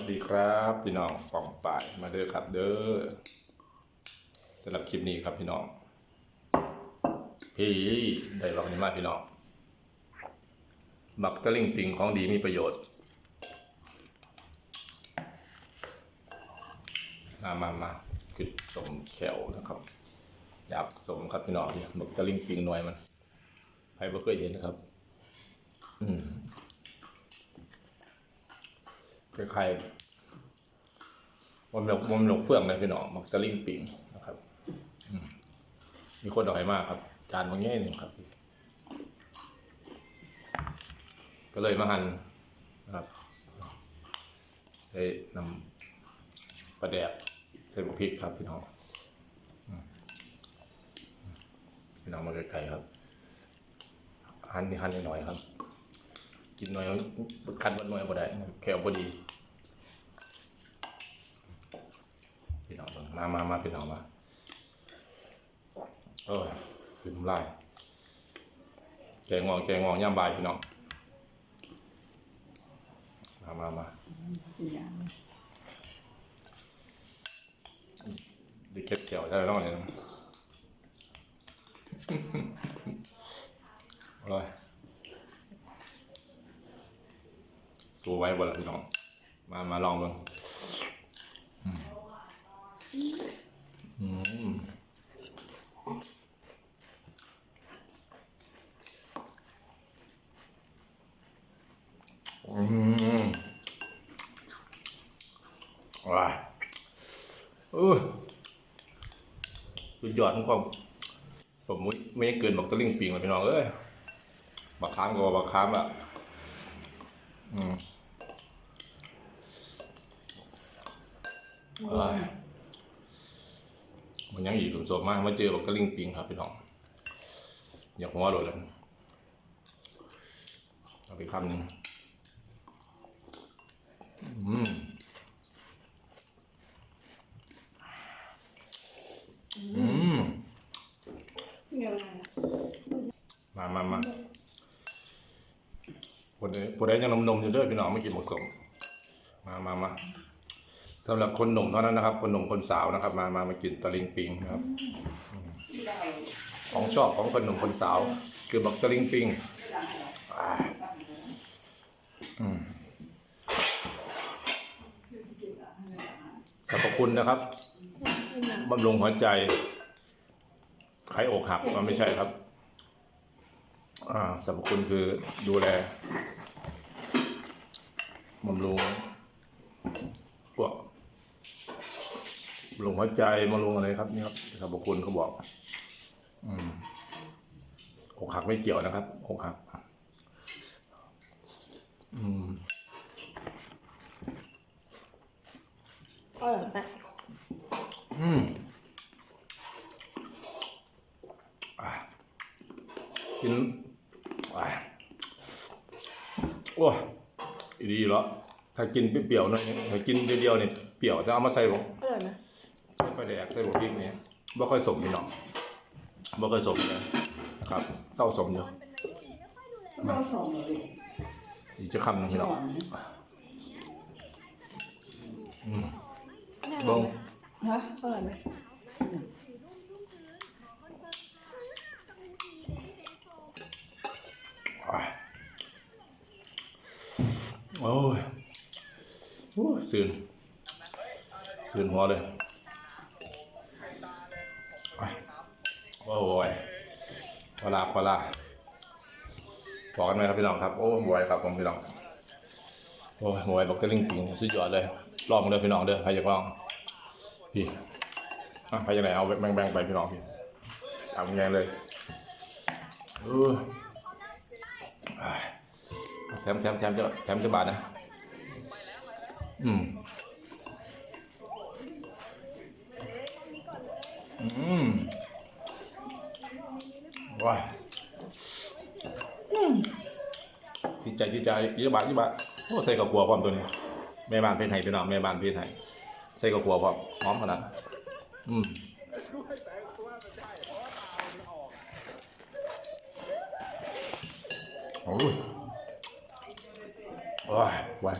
วัสดีครับพี่น้องปองป่ายมาเด้อครับ เด้อสำหรับคลิปนี้ครับพี่น้อง พี่ได้ลองนี้มากพี่น้องบักตะลิงติงของดีมีประโยชน์ มามามาคือสมแขวนะครับอยากสมครับพี่น้องที่บักตะลิงติงหน่วยมันใครบ่เคยเห็นนะครับ อืมคล้ายๆ มันหลกมันหลกเฟื่องนะพี่น้องมักสลิงปิงนะครับมีคนเอาให้มากครับ จานบางแง่หนึ่งครับ ก็เลยมาหั่นนะครับใส่น้ำปลาแดกใส่บุกพริกครับพี่น้องพี่น้องมาไกลๆครับหั่นนี่หั่นหน่อยครับ กินหน่อยคันวันหน่อยบ่ได้แค่บ่ดีเบิ่ง มามามาพี่น้องมาเออขึ้นน้ำลายแกงงองแกงงองย่ำบายพี่น้อง มามามาดิเก็บเกี่ยวได้แล้วเนี่ยอร่อยสู้ไว้บนละพี่น้อง มา มาลองเบิ่ง อืม อืมว้าเออสุดยอดทั้งความสมมุติไม่เกินบอกตะลิงปิงเลยพี่น้องเอ้ยบักค้ามก็ว่าบักค้ามอะอืมอมันยังอีกสมสมมากมาเจอบอกกระลิงปิงครับพี่น้องอยากหัวโดดเลยเอาไปคำหนึ่ง อืมอืมมามามาปวดปวดได้ยังนมนมๆอยู่เด้วยพี่น้องไม่กินหมกสม มามามาสำหรับคนหนุ่มเท่านั้นนะครับ คนหนุ่มคนสาวนะครับ มามามากินตะลิงปิงนะครับ ของชอบของคนหนุ่มคนสาว คือบักตะลิงปิงอ่าอืม สรรพคุณนะครับบำรุงหัวใจใครอกหักมันไม่ใช่ครับสรรพคุณคือดูแลบำรุงพวกบำรุงหัวใจบำรุงอะไรครับนี่ครับสรรพคุณเขาบอกอืมอกหักไม่เกี่ยวนะครับอกหัก อืม อร่อยปะอืมอะกินอะโอ้ยดีแล้วถ้ากินเปรี้ยวๆหน่อยนึงถ้ากินเดียวๆเนี่ยเปรี้ยวจะเอามาใส่บ่อร่อยไหมใส่ปลาแดกใส่บวพริกเนี่ยบ่ค่อยสมพี่น้องบ่ค่อยสมเลยครับเศร้าสมอยู่เราส่งเลยอีกจะคำหนึงพี่น้องอืม แม่อ บ่ร่อยงไหมฮะอร่อยไหมอะโอ้ยโอ้ยสื่นสื่นหัวเลยอะโอ้ยพอลาพอลาบอกกันไหมครับพี่น้องครับ โอ้บวยครับผมพี่น้องโอ้ยบวยบอกจะลิงปิงสุดยอดเลยลองเด้อพี่น้องเด้อใครอยากลอง พี่อะใครจะไหนเอาแบ่งๆไปพี่น้องพี่ทำไงเลยเอออะแถมแถมแถมจะแถมจะบาทนะ อืม อืมว้ายอืมดีใจดีใจยี่บาทยี่บาทโอ้ใส่กับกัวพร้อมตัวนี้แม่บ้านเพชรไห้พี่น้องแม่บ้านเพชรไห้ ใส่กับกัวพร้อมหอมขนาดอืมโอ้ยโอ้ยไว้